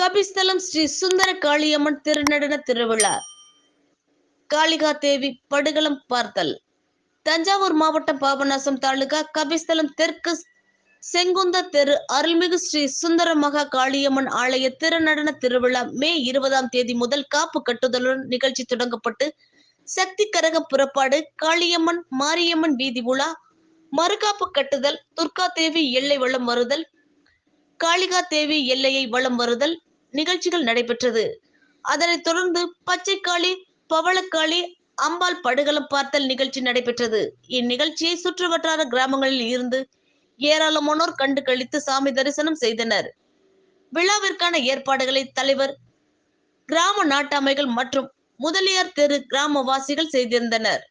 கபிஸ்தலம் ஸ்ரீ சுந்தர காளியம்மன் திருநடன திருவிழா. காளிகா தேவி படுகளம் பார்த்தல். தஞ்சாவூர் மாவட்டம் பாபநாசம் தாலுகா கபிஸ்தலம் தெற்கு செங்குந்த தெரு அருள்மிகு ஸ்ரீ சுந்தர மகா காளியம்மன் ஆலய திருநடன திருவிழா மே இருபதாம் தேதி முதல் காப்பு கட்டுதலுடன் நிகழ்ச்சி தொடங்கப்பட்டு சக்தி கரக புறப்பாடு காளியம்மன் மாரியம்மன் வீதி உலா மறுகாப்பு கட்டுதல் துர்கா தேவி எல்லை வளம் வருதல் காளிகா தேவி எல்லையை வளம் வருதல் நிகழ்ச்சிகள் நடைபெற்றது. அதனைத் தொடர்ந்து பச்சைக்காளி பவளக்காளி அம்பாள் படுகளம் பார்த்தல் நிகழ்ச்சி நடைபெற்றது. இந்நிகழ்ச்சியை சுற்றுவட்டார கிராமங்களில் இருந்து ஏராளமானோர் கண்டு கழித்து சாமி தரிசனம் செய்தனர். விழாவிற்கான ஏற்பாடுகளை தலைவர் கிராம நாட்டாமைகள் மற்றும் முதலியார் தெரு கிராமவாசிகள் செய்திருந்தனர்.